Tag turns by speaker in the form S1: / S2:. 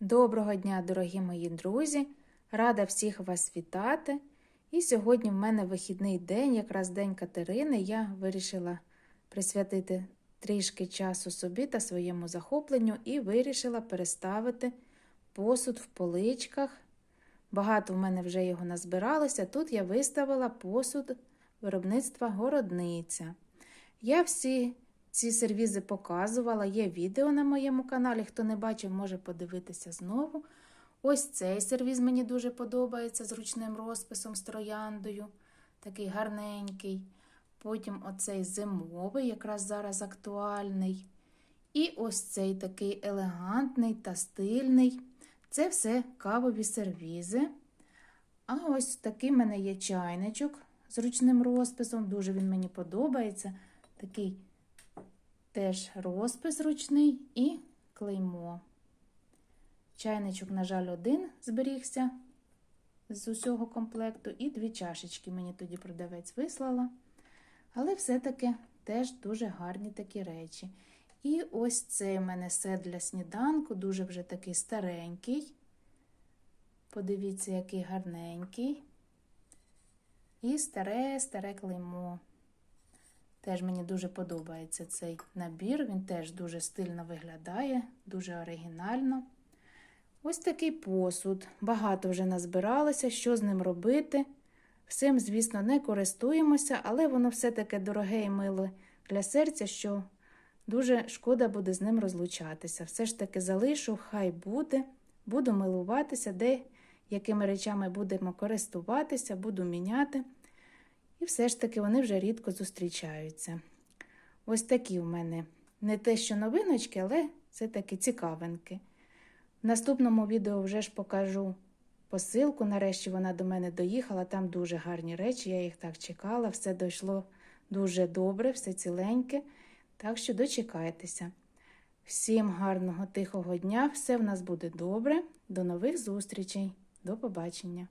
S1: Доброго дня, дорогі мої друзі! Рада всіх вас вітати. І сьогодні в мене вихідний день, якраз День Катерини. Я вирішила присвятити трішки часу собі та своєму захопленню і вирішила переставити посуд в поличках. Багато в мене вже його назбиралося. Тут я виставила посуд виробництва городниця. Я всі ці сервізи показувала, є відео на моєму каналі. Хто не бачив, може подивитися знову. Ось цей сервіз мені дуже подобається з ручним розписом, з трояндою, такий гарненький. Потім оцей зимовий, якраз зараз актуальний. І ось цей такий елегантний та стильний. Це все кавові сервізи. А ось такий в мене є чайничок з ручним розписом. Дуже він мені подобається. Такий теж розпис ручний і клеймо. Чайничок, на жаль, один зберігся з усього комплекту, і дві чашечки мені тоді продавець вислала. Але все-таки теж дуже гарні такі речі. І ось цей у мене сет для сніданку, дуже вже такий старенький. Подивіться, який гарненький. І старе-старе клеймо. Теж мені дуже подобається цей набір, він теж дуже стильно виглядає, дуже оригінально. Ось такий посуд. Багато вже назбиралося, що з ним робити. Всім, звісно, не користуємося, але воно все таке дороге і миле для серця, що дуже шкода буде з ним розлучатися. Все ж таки залишу, хай буде, буду милуватися, де якими речами будемо користуватися, буду міняти. І все ж таки вони вже рідко зустрічаються. Ось такі в мене не те, що новиночки, але це такі цікавинки. В наступному відео вже ж покажу посилку. Нарешті вона до мене доїхала. Там дуже гарні речі, я їх так чекала. Все дійшло дуже добре, все ціленьке. Так що дочекайтеся. Всім гарного, тихого дня, все в нас буде добре. До нових зустрічей. До побачення!